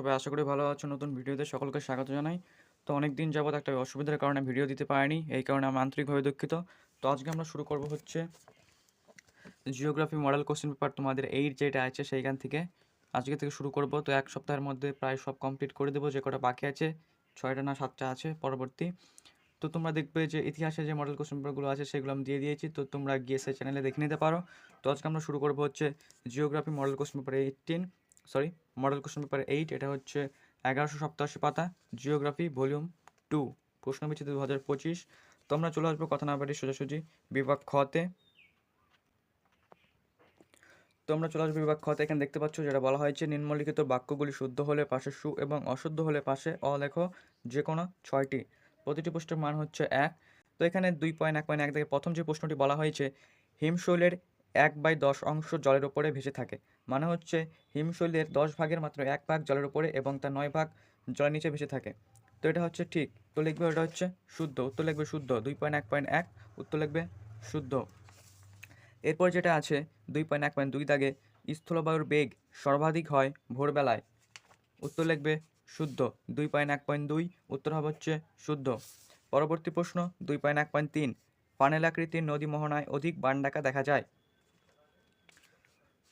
সবাই আশা করি ভালো আছো। নতুন ভিডিওতে সকলকে স্বাগত জানাই। তো অনেক দিন যাবত একটা অসুবিধার কারণে ভিডিও দিতে পারিনি, এই কারণে আমি আন্তরিকভাবে দুঃখিত। তো আজকে আমরা শুরু করব হচ্ছে জিওগ্রাফি মডেল কোশ্চেন পেপার তোমাদের এইট যেটা আছে সেইখান থেকে। আজকে থেকে শুরু করব, তো এক সপ্তাহের মধ্যে প্রায় সব কমপ্লিট করে দেবো, যে কটা বাকি আছে, ছয়টা না সাতটা আছে পরবর্তী। তো তোমরা দেখবে যে ইতিহাসে যে মডেল কোশ্চেন পেপারগুলো আছে সেগুলো আমি দিয়ে দিয়েছি, তো তোমরা গিয়ে সেই চ্যানেলে দেখে নিতে পারো। তো আজকে আমরা শুরু করব হচ্ছে geography model question paper eighteen sorry model question paper eight এটা হচ্ছে এগারোশো সপ্তাশি পাতা জিওগ্রাফি ভলিউম টু প্রশ্নবিচিত দু হাজার পঁচিশ। তো আমরা চলে আসব কথা না পারি সোজাসুজি বিভাগ খতে তো। আমরা চলে আসব বিভাগ খতে এখানে দেখতে পাচ্ছ যেটা বলা হয়েছে, নিম্নলিখিত বাক্যগুলি শুদ্ধ হলে পাশে সু এবং অশুদ্ধ হলে পাশে অ লেখো যে কোনো ছয়টি। প্রতিটি প্রশ্নের মান হচ্ছে এক। তো এখানে দুই পয়েন্ট এক পয়েন্ট এক থেকে প্রথম যে প্রশ্নটি বলা হয়েছে, হিমশৈলের এক বাই দশ অংশ জলের ওপরে ভেসে থাকে। মানে হচ্ছে হিমশৈলের দশ ভাগের মাত্র এক ভাগ জলের উপরে এবং তার নয় ভাগ জলের নিচে ভেসে থাকে। তো এটা হচ্ছে ঠিক। তো লিখবে এটা হচ্ছে শুদ্ধ। উত্তর লিখবে শুদ্ধ। দুই পয়েন্ট এক পয়েন্ট এক, উত্তর লিখবে শুদ্ধ। এরপর যেটা আছে, দুই পয়েন্ট এক পয়েন্ট দুই দাগে স্থলবায়ুর বেগ সর্বাধিক হয় ভোরবেলায়। উত্তর লিখবে শুদ্ধ। দুই পয়েন্ট এক পয়েন্ট দুই, উত্তর হবে হচ্ছে শুদ্ধ। পরবর্তী প্রশ্ন, দুই পয়েন্ট এক পয়েন্ট তিন। পানেল আকৃতির নদী মোহনায় অধিক বানডাকা দেখা যায়।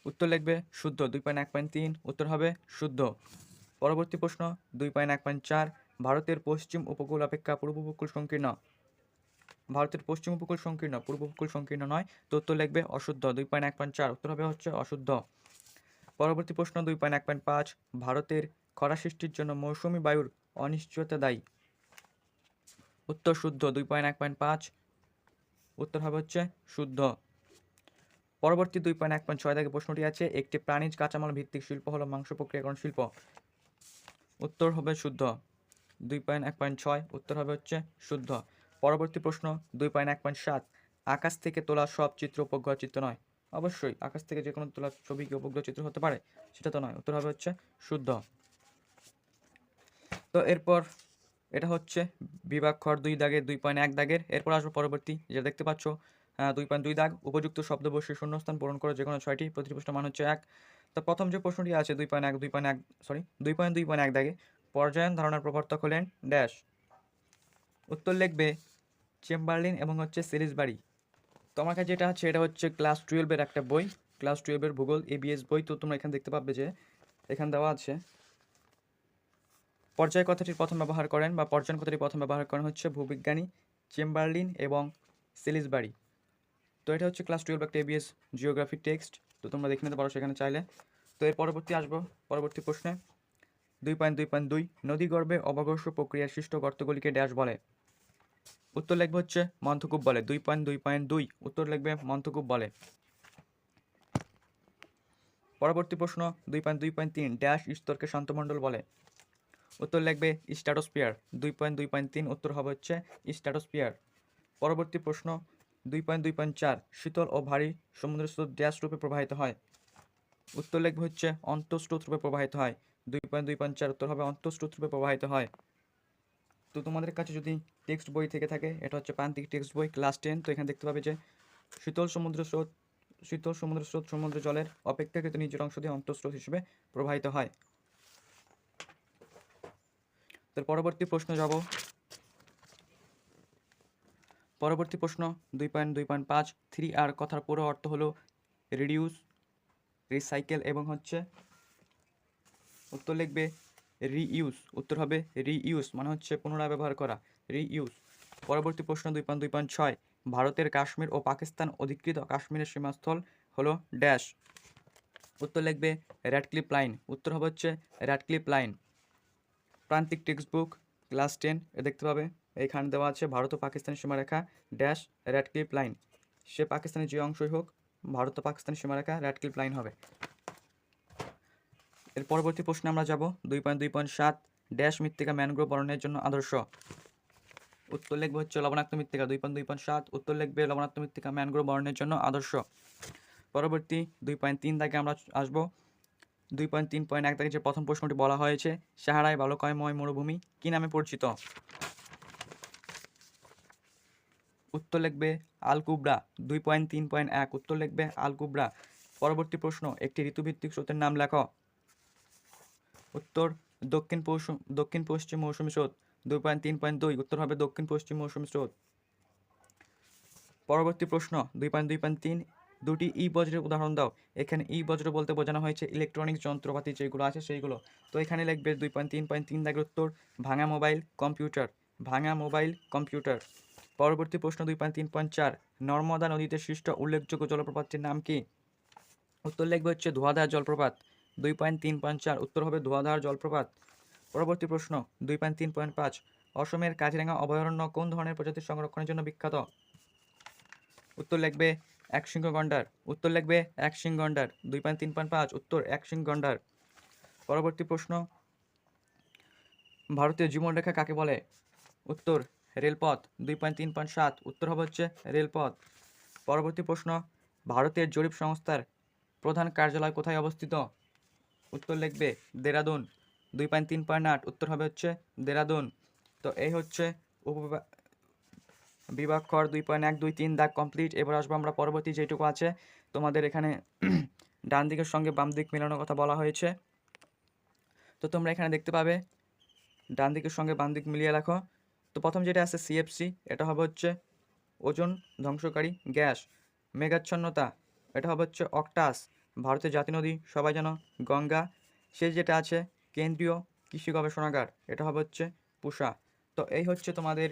উত্তর লিখবে শুদ্ধ দুই পয়েন্ট এক পয়েন্ট তিন, উত্তর হবে শুদ্ধ। পরবর্তী প্রশ্ন দুই পয়েন্ট এক পয়েন্ট চার, ভারতের পশ্চিম উপকূল অপেক্ষা পূর্ব উপকূল সংকীর্ণ। ভারতের পশ্চিম উপকূল সংকীর্ণ, পূর্ব উপকূল সংকীর্ণ নয়, তো উত্তর লিখবে অশুদ্ধ দুই পয়েন্ট এক পয়েন্ট চার, উত্তর হবে হচ্ছে অশুদ্ধ। পরবর্তী প্রশ্ন দুই পয়েন্ট এক পয়েন্ট পাঁচ, ভারতের খরা সৃষ্টির জন্য মৌসুমী বায়ুর অনিশ্চয়তা দায়ী। উত্তর শুদ্ধ দুই পয়েন্ট এক পয়েন্ট পাঁচ, উত্তর হবে হচ্ছে শুদ্ধ। পরবর্তী দুই পয়েন্ট এক পয়েন্ট ছয় থেকে প্রশ্নটি আছে, একটি প্রাণীজ কাঁচামাল ভিত্তিক শিল্প হলো মাংস প্রক্রিয়াকরণ শিল্প? উত্তর হবে শুদ্ধ। দুই পয়েন্ট এক পয়েন্ট ছয়, উত্তর হবে হচ্ছে শুদ্ধ। পরবর্তী প্রশ্ন, দুই পয়েন্ট এক পয়েন্ট সাত, আকাশ থেকে তোলা সব চিত্র উপগ্রহ চিত্র নয়? অবশ্যই, আকাশ থেকে যে কোনো তোলা ছবি কি উপগ্রহ চিত্র হতে পারে? সেটা তো নয়, উত্তর হবে হচ্ছে শুদ্ধ। তো এরপর এটা হচ্ছে বিভাগ খর দুই দাগের দুই পয়েন্ট এক দাগের, এরপর আসব পরবর্তী, যেটা দেখতে পাচ্ছ দুই পয়েন্ট দুই দাগ উপযুক্ত শব্দ বসে শূন্যস্থান পূরণ করে যে কোনো ছয়টি প্রতিটি মান হচ্ছে এক। তো প্রথম যে প্রশ্নটি আছে, দুই পয়েন্ট এক, দুই পয়েন্ট এক সরি দুই পয়েন্ট দুই পয়েন্ট এক দাগে পর্যায়ন ধারণার প্রবর্তক হলেন ড্যাশ। উত্তর লিখবে চেম্বারলিন এবং হচ্ছে সিরিজবাড়ি তো আমার কাছে যেটা আছে, এটা হচ্ছে ক্লাস টুয়েলভের একটা বই। ক্লাস টুয়েলভের ভূগোল এবিএস বই। তো তোমরা এখানে দেখতে পাবে যে এখানে দেওয়া আছে, পর্যায় কথাটির প্রথম ব্যবহার করেন বা পর্যায়ন কথাটি প্রথম ব্যবহার করেন হচ্ছে ভূবিজ্ঞানী, চেম্বারলিন এবং সিলিসবারি তো এটা হচ্ছে ক্লাস টুয়েলভ একটা এবিএস জিওগ্রাফি টেক্সট তো তোমরা দেখে নিতে পারো সেখানে চাইলে। তো এর পরবর্তী আসব, পরবর্তী প্রশ্নে। দুই পয়েন্ট দুই পয়েন্ট দুই, নদী গর্ভে অবঘর্ষ প্রক্রিয়ার সৃষ্ট গর্তগুলিকে ড্যাশ বলে। উত্তর লিখবে হচ্ছে মন্থকূপ বলে। দুই পয়েন্ট দুই পয়েন্ট দুই, উত্তর লিখবে মন্থকূপ বলে। পরবর্তী প্রশ্ন, দুই পয়েন্ট দুই পয়েন্ট তিন ড্যাশ স্তরকে শান্তমণ্ডল বলে। উত্তর লিখবে স্ট্যাটোস্পিয়ার দুই পয়েন্ট দুই পয়েন্ট তিন, উত্তর হবে হচ্ছে স্ট্যাটোস্পিয়ার পরবর্তী প্রশ্ন দুই পয়েন্ট দুই পয়েন্ট চার শীতল ও ভারী সমুদ্র স্রোত ড্যাশ রূপে প্রবাহিত হয়। উত্তর লিখবে হচ্ছে অন্তঃস্রোত রূপে প্রবাহিত হয়। দুই পয়েন্ট দুই পয়েন্ট চার উত্তর হবে অন্তঃস্রোত রূপে প্রবাহিত হয়। তো তোমাদের কাছে যদি টেক্সট বই থেকে থাকে, এটা হচ্ছে প্রান্তিক টেক্সট বই, ক্লাস টেন। তো এখানে দেখতে পাবে যে শীতল সমুদ্র স্রোত শীতল সমুদ্র স্রোত সমুদ্র জলের অপেক্ষাকৃত নিজের অংশ দিয়ে অন্তঃস্রোত হিসেবে প্রবাহিত হয়। তো পরবর্তী প্রশ্ন যাব। পরবর্তী প্রশ্ন দুই পয়েন্ট দুই পয়েন্ট পাঁচ থ্রি আর কথার পুরো অর্থ হলো রিডিউস রিসাইকেল এবং হচ্ছে উত্তর লিখবে রিইউজ উত্তর হবে রিইউজ মানে হচ্ছে পুনরায় ব্যবহার করা রিইউজ পরবর্তী প্রশ্ন দুই পয়েন্ট দুই পয়েন্ট ছয়, ভারতের কাশ্মীর ও পাকিস্তান অধিকৃত কাশ্মীরের সীমাস্থল হলো ড্যাশ উত্তর লিখবে র্যাডক্লিপ লাইন উত্তর হবে হচ্ছে র্যাডক্লিপ লাইন প্রান্তিক টেক্সট বুক ক্লাস টেন এ দেখতে পাবে। এইখানে দেওয়া আছে ভারত ও পাকিস্তানের সীমারেখা ড্যাশ র্যাডক্লিপ লাইন। সে পাকিস্তানের যে অংশই হোক, ভারত ও পাকিস্তানের সীমারেখা র্যাডক্লিপ লাইন হবে। এর পরবর্তী প্রশ্নে আমরা যাব দুই পয়েন্ট দুই পয়েন্ট সাত, ড্যাশ মৃত্তিকা ম্যানগ্রোভ বরণের জন্য আদর্শ। উত্তর লিখবে হচ্ছে লবণাক্ত মৃত্তিকা, দুই পয়েন্ট দুই পয়েন্ট সাত, উত্তর লিখবে লবণাক্ত মৃত্তিকা ম্যানগ্রোভ বরণের জন্য আদর্শ। পরবর্তী দুই পয়েন্ট তিন দাগে আমরা আসব। দুই পয়েন্ট তিন পয়েন্ট এক থেকে যে প্রথম প্রশ্নটি বলা হয়েছে, সাহারায় বালকময় মরুভূমি কি নামে পরিচিত? উত্তর লিখবে আল কুবরা দুই পয়েন্ট, তিন পয়েন্ট, এক। উত্তর লিখবে আল কুবরা পরবর্তী প্রশ্ন, একটি ঋতুভিত্তিক স্রোতের নাম লেখ। উত্তর, দক্ষিণ পশ্চিম দক্ষিণ পশ্চিম মৌসুমী স্রোত, দুই পয়েন্ট, তিন পয়েন্ট, দুই। উত্তর হবে দক্ষিণ পশ্চিম মৌসুমী স্রোত। পরবর্তী প্রশ্ন, দুই পয়েন্ট দুই পয়েন্ট, তিন। দুটি ই বজ্রের উদাহরণ দাও। এখানে ই বজ্র বলতে বোঝানো হয়েছে ইলেকট্রনিক্স যন্ত্রপাতি যেগুলো আছে সেইগুলো। তো এখানে লিখবে দুই পয়েন্ট, তিন পয়েন্ট, তিন দাগের উত্তর, ভাঙা মোবাইল কম্পিউটার ভাঙা মোবাইল কম্পিউটার পরবর্তী প্রশ্ন দুই পয়েন্ট তিন পয়েন্ট চার। নর্মদা নদীতে সৃষ্ট উল্লেখযোগ্য জলপ্রপাতটির নাম কি? উত্তর লিখবে হচ্ছে ধোয়াধার জলপ্রপাত। দুই পয়েন্ট তিন পয়েন্ট চার, উত্তর হবে ধোয়াধার জলপ্রপাত। পরবর্তী প্রশ্ন দুই পয়েন্ট তিন পয়েন্ট পাঁচ। অসমের কাজিরাঙ্গা অভয়ারণ্য কোন ধরনের প্রজাতির সংরক্ষণের জন্য বিখ্যাত? উত্তর লিখবে এক সিংহ গন্ডার। উত্তর লিখবে এক সিং গন্ডার। দুই পয়েন্ট তিন পয়েন্ট পাঁচ, উত্তর এক সিং গন্ডার। পরবর্তী প্রশ্ন, ভারতীয় জীবনরেখা কাকে বলে? উত্তর রেলপথ দুই পয়েন্ট তিন পয়েন্ট সাত, উত্তর হবে হচ্ছে রেলপথ। পরবর্তী প্রশ্ন, ভারতের জরিপ সংস্থার প্রধান কার্যালয় কোথায় অবস্থিত? উত্তর লিখবে দেরাদুন, দুই পয়েন্ট তিন পয়েন্ট আট, উত্তর হবে হচ্ছে দেরাদুন। তো এই হচ্ছে উপবিভা- বিভাগ কর দুই পয়েন্ট এক দুই তিন দাগ কমপ্লিট। এবার আসব আমরা পরবর্তী যেটুকু আছে। তোমাদের এখানে ডান দিকের সঙ্গে বাম দিক মেলানোর কথা বলা হয়েছে। তো তোমরা এখানে দেখতে পাবে, ডান দিকের সঙ্গে বাম দিক মিলিয়ে রাখো তো প্রথম যেটা আছে সিএফসি এটা হবে হচ্ছে ওজন ধ্বংসকারী গ্যাস। মেঘাচ্ছন্নতা, এটা হবে হচ্ছে অক্টাস। ভারতের জাতি নদী, সবাই জানো, গঙ্গা। সে যেটা আছে, কেন্দ্রীয় কৃষি গবেষণাগার, এটা হবে হচ্ছে পুষা। তো এই হচ্ছে তোমাদের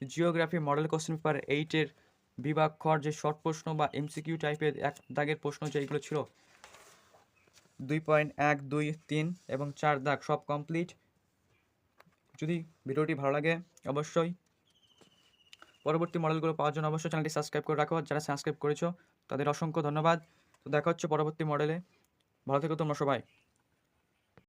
জিওগ্রাফি মডেল কোশ্চেন পেপার এইটের বিভাগ খর, যে শর্ট প্রশ্ন বা এমসিকিউ টাইপের এক দাগের প্রশ্ন যেগুলো ছিল। দুই পয়েন্ট এক দুই তিন এবং চার দাগ, সব কমপ্লিট যদি ভিডিওটি ভালো লাগে, অবশ্যই পরবর্তী মডেলগুলো পাওয়ার জন্য অবশ্যই চ্যানেলটি সাবস্ক্রাইব করে রাখো। যারা সাবস্ক্রাইব করেছ, তাদের অসংখ্য ধন্যবাদ। তো দেখা হচ্ছে পরবর্তী মডেলে। ভালো থেকো তোমরা সবাই।